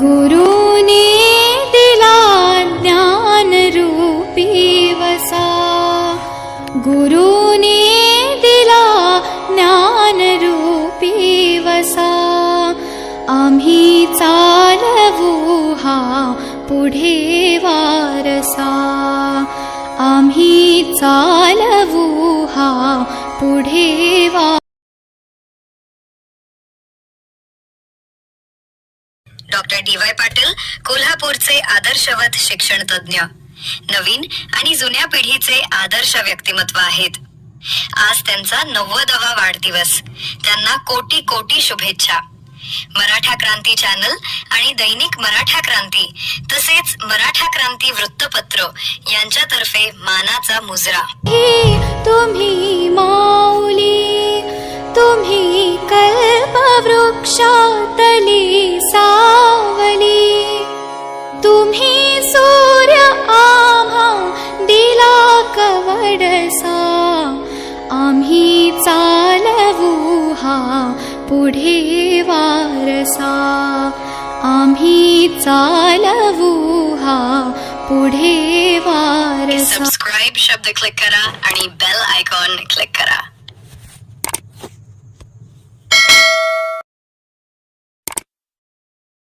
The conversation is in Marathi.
गुरु दिला ज्ञानरूपी वसा गुरु दिला ज्ञानरूपी वसा आम्ही चालवूहा पुढे वारसा। आम्ही पुडेवा पुढे वा डॉक्टर डी वाय पाटील कोल्हापूरचे आदर्शवत शिक्षण तज्ज्ञ. नवीन आणि जुन्या पिढीचे आदर्श व्यक्तिमत्व आहेत. आज त्यांचा नव्वदवा वाढदिवस. त्यांना कोटी कोटी शुभेच्छा. मराठा क्रांती चॅनल आणि दैनिक मराठा क्रांती तसेच मराठा क्रांती वृत्तपत्र यांच्यातर्फे मानाचा मुजरा. तुम्ही माऊली तुम्ही कल्पवृक्षातली सा हा पुढे वारसा. आम्ही चालवू हा पुढे वारसा. सबस्क्राईब शब्द क्लिक करा आणि बेल आयकॉन क्लिक करा.